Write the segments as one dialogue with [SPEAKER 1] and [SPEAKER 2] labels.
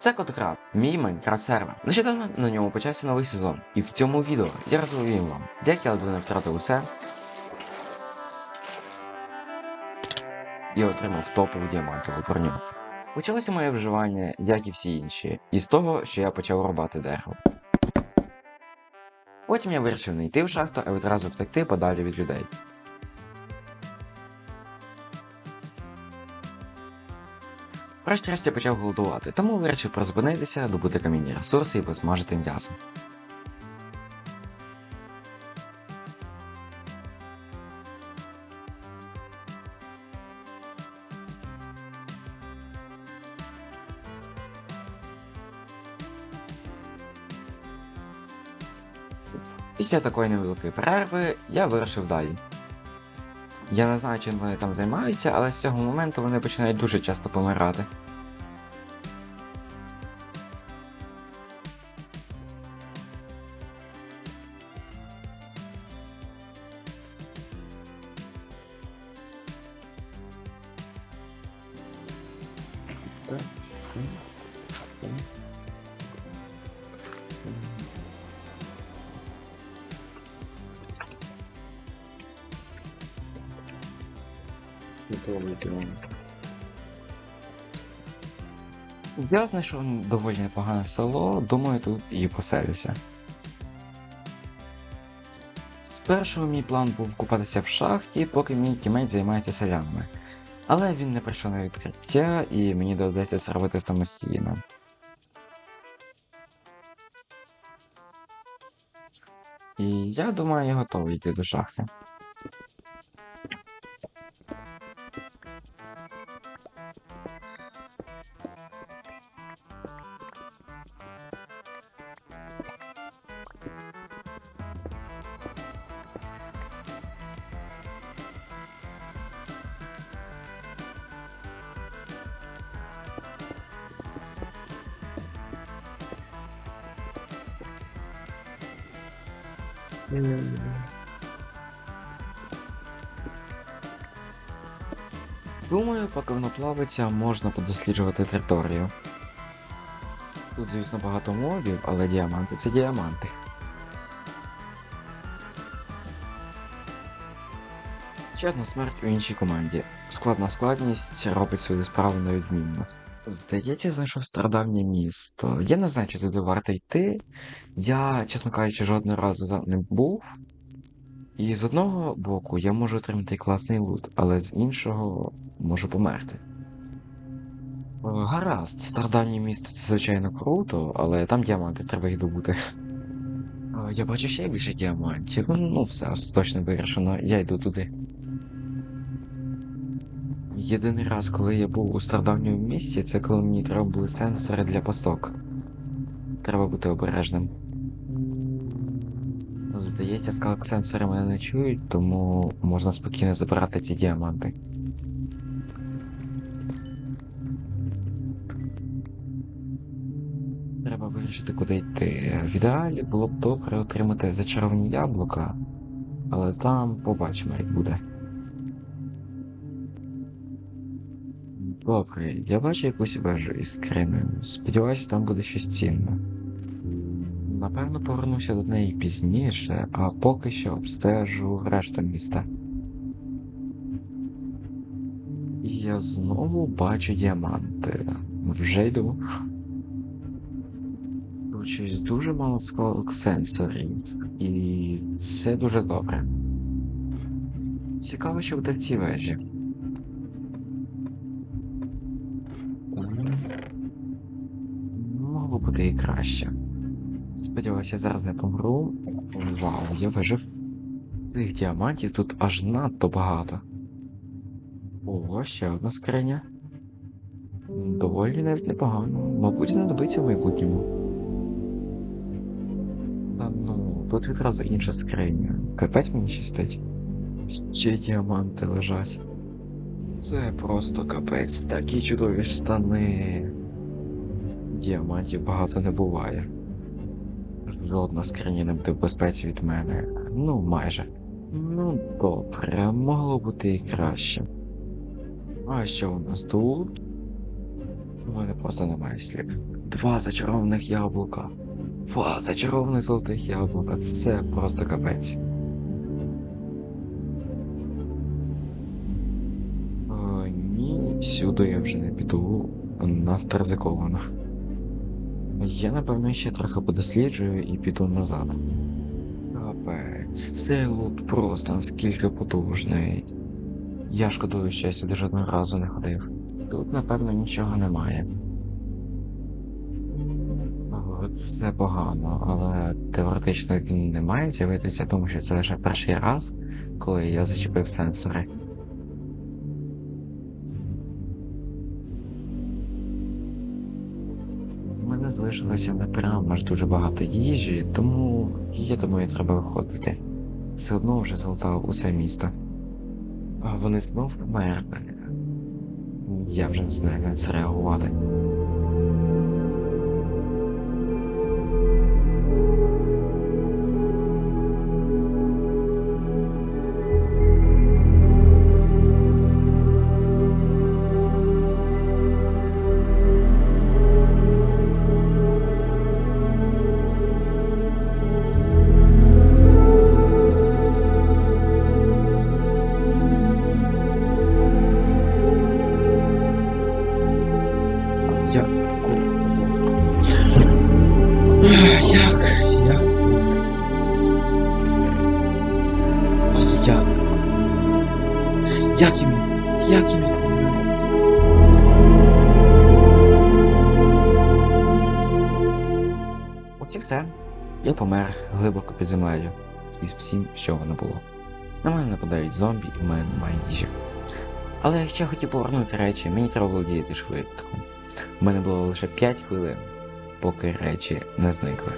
[SPEAKER 1] Це Кодкрафт, мій Майнкрафт сервер. Нещодавно на ньому почався новий сезон, і в цьому відео я розповім вам, як я ледве не втратив усе і отримав топову діамантову броню. Почалося моє вживання, як і всі інші, із того, що я почав рубати дерево. Потім я вирішив не йти в шахту, а відразу втекти подалі від людей. Врешті-решт почав голодувати, тому вирішив призупинитися, добути камінні ресурси і посмажити м'ясо. Після такої невеликої перерви я вирушив далі. Я не знаю, чим вони там займаються, але з цього моменту вони починають дуже часто помирати. Я знайшов доволі непогане село, думаю, тут і поселюся. Спершу мій план був купатися в шахті, поки мій тімейт займається селянами. Але він не прийшов на відкриття, і мені доведеться це робити самостійно. І я думаю, я готовий йти до шахти. Думаю, поки воно плавиться, можна подосліджувати територію. Тут, звісно, багато мобів, але діаманти це діаманти. Ще одна смерть у іншій команді. Складна складність робить свою справу невідмінно. Здається, знайшов стародавнє місто. Я не знаю, чи туди варто йти. Я, чесно кажучи, жодного разу там не був. І з одного боку я можу отримати класний лут, але з іншого можу померти. Е, Гаразд, стародавнє місто це звичайно круто, але там діаманти, треба їх добути. Е, Я бачу ще більше діамантів. Ну, Ну, все, точно вирішено, я йду туди. Єдиний раз, коли я був у стародавньому місті, це коли мені треба були сенсори для пасток. Треба бути обережним. Здається, скалк-сенсори мене не чують, тому можна спокійно забирати ці діаманти. Треба вирішити, куди йти. В ідеалі було б добре отримати зачаровані яблука, але там побачимо, як буде. Добре, я бачу якусь вежу із скринею. Сподіваюсь, там буде щось цінне. Напевно, повернуся до неї пізніше, а поки що обстежу решту міста. Я знову бачу діаманти. Вже йду. Тут щось дуже мало складок сенсорів, і це дуже добре. Цікаво, що буде в цій вежі. Краще. Сподіваюся, зараз не помру. Вау, я вижив. Цих діамантів тут аж надто багато. О, ще одна скриня. Доволі навіть непогано. Мабуть, знадобиться в майбутньому. Та ну, тут відразу інша скриня. Капець мені щастить. Ще діаманти лежать. Це просто капець, такі чудові штани. Діамантів багато не буває. Жодна скриня не буде в безпеці від мене. Ну, майже. Ну, добре, могло бути і краще. А що у нас тут? У мене просто немає слів. Два зачарованих яблука. Два зачарованих золотих яблука. Це просто капець. О, ні, сюди я вже не піду. Надто ризиковано. Я, напевно, ще трохи подосліджую і піду назад. Капець, цей лут просто наскільки потужний. Я шкодую, що я сюди жодного разу не ходив. Тут, напевно, нічого немає. Це погано, але теоретично він не має з'явитися, тому що це лише перший раз, коли я зачепив сенсори. Мене залишилося не прям аж дуже багато їжі, тому я думаю, треба виходити. Все одно вже залутав усе місто. А вони знов померли. Я вже не знаю, як це реагувати. Як? Як? Як? Просто як? Як їм? Як їм? І все. Я помер глибоко під землею. Із всім, що воно було. На мене нападають зомбі і в мене немає їжі. Але я хотів повернути речі, мені треба було діяти швидко. У мене було лише 5 хвилин, поки речі не зникли.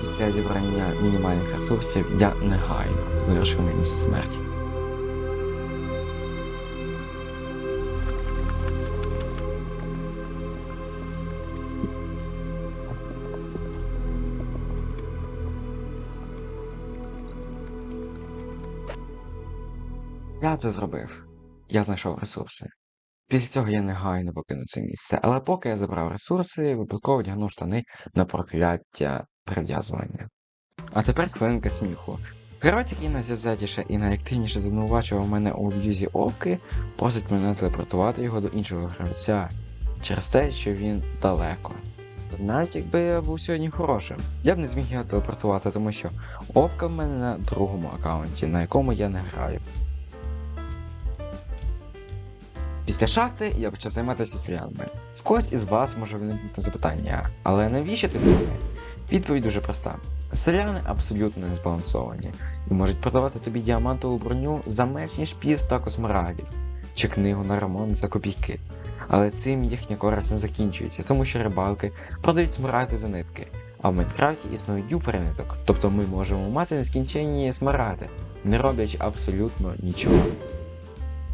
[SPEAKER 1] Після зібрання мінімальних ресурсів я негайно вирушив на місце смерті. Я це зробив. Я знайшов ресурси. Після цього я негайно покинув це місце, але поки я забрав ресурси, випадково одягнув штани на прокляття прив'язування. А тепер хвилинка сміху. Гравець, який найзавзятіше і найактивніше звинувачував мене у аб'юзі Овки, просить мене телепортувати його до іншого гравця через те, що він далеко. Навіть якби я був сьогодні хорошим, я б не зміг його телепортувати, тому що Овка в мене на другому аккаунті, на якому я не граю. Після шахти я почав займатися селянами. В когось із вас може виникнути запитання, але навіщо ти думаєш? Відповідь дуже проста. Селяни абсолютно не збалансовані і можуть продавати тобі діамантову броню за менш ніж пів стаку чи книгу на ремонт за копійки. Але цим їхня користь не закінчується, тому що рибалки продають смарагди за нитки, а в Майнкрафті існують дюпери ниток, тобто ми можемо мати нескінченні смарагди, не роблячи абсолютно нічого.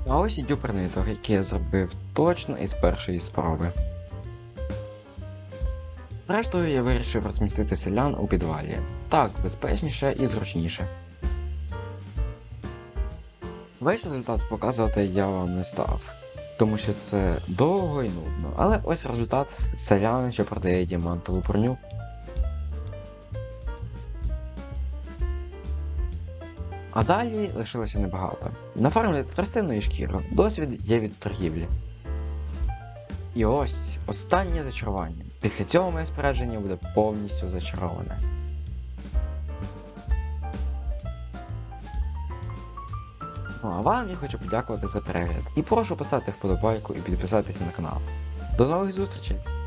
[SPEAKER 1] А ось і дюпер ниток, який я зробив точно із першої спроби. Зрештою, я вирішив розмістити селян у підвалі. Так, безпечніше і зручніше. Весь результат показувати я вам не став, тому що це довго і нудно. Але ось результат селян, що продає діамантову броню. А далі лишилося небагато. Нафармлити тростину і шкіру, досвід є від торгівлі. І ось останнє зачарування. Після цього моє спорядження буде повністю зачароване. Ну а вам я хочу подякувати за перегляд і прошу поставити вподобайку і підписатися на канал. До нових зустрічей!